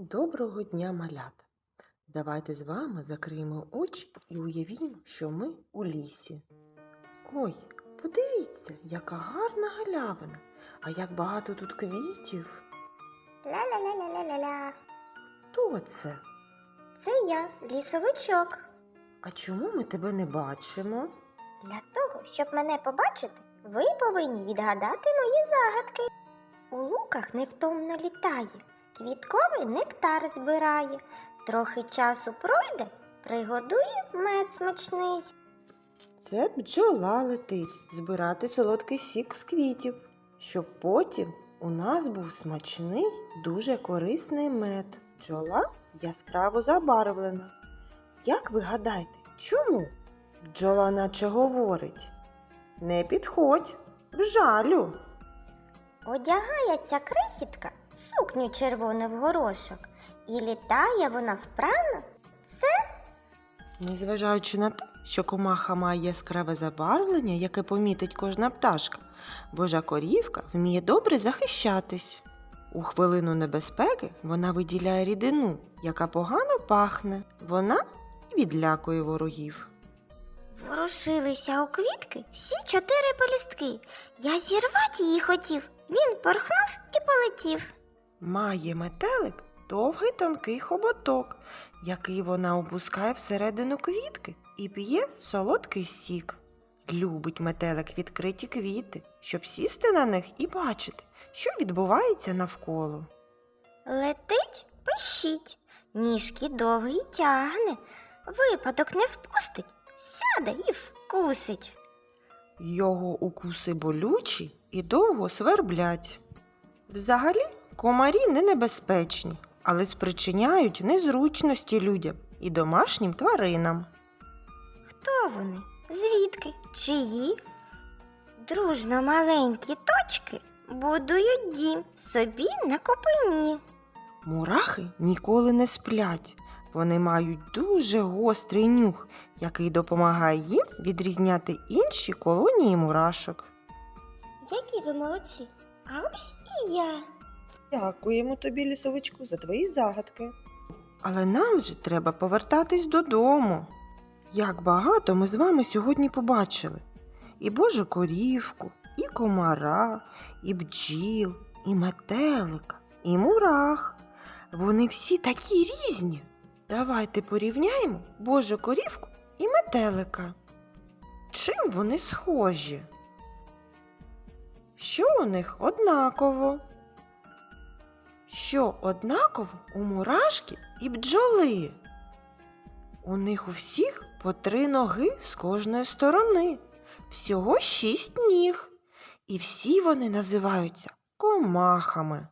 Доброго дня, малята! Давайте з вами закриємо очі і уявімо, що ми у лісі. Ой, подивіться, яка гарна галявина, а як багато тут квітів. Ля-ля-ля-ля-ля-ля. Хто це? Це я, лісовичок. А чому ми тебе не бачимо? Для того, щоб мене побачити, ви повинні відгадати мої загадки. У луках невтомно літає, квітковий нектар збирає. Трохи часу пройде, пригодує мед смачний. Це бджола летить збирати солодкий сік з квітів, щоб потім у нас був смачний, дуже корисний мед. Бджола яскраво забарвлена. Як ви гадаєте, чому? Бджола наче говорить. Не підходь, вжалю. Одягає ця крихітка сукню червону в горошок, і літає вона вправно. Незважаючи на те, що комаха має яскраве забарвлення, яке помітить кожна пташка, божа корівка вміє добре захищатись. У хвилину небезпеки вона виділяє рідину, яка погано пахне. Вона і відлякує ворогів. Ворушилися у квітки всі чотири пелюстки. Я зірвати її хотів. Він порхнув і полетів. Має метелик довгий тонкий хоботок, який вона опускає всередину квітки і п'є солодкий сік. Любить метелик відкриті квіти, щоб сісти на них і бачити, що відбувається навколо. Летить, пищить, ніжки довгі тягне, випадок не впустить, сяде і вкусить. Його укуси болючі і довго сверблять. Взагалі, комарі не небезпечні, але спричиняють незручності людям і домашнім тваринам. Хто вони? Звідки? Чиї? Дружно маленькі точки будують дім собі на копині. Мурахи ніколи не сплять. Вони мають дуже гострий нюх, який допомагає їм відрізняти інші колонії мурашок. Які ви молодці! А ось і я. Дякуємо тобі, лісовичку, за твої загадки. Але нам вже треба повертатись додому. Як багато ми з вами сьогодні побачили: і божу корівку, і комара, і бджіл, і метелика, і мурах. Вони всі такі різні. Давайте порівняємо божу корівку і метелика. Чим вони схожі? Що у них однаково? Що однаково у мурашки і бджоли? У них у всіх по три ноги з кожної сторони, всього шість ніг, і всі вони називаються комахами.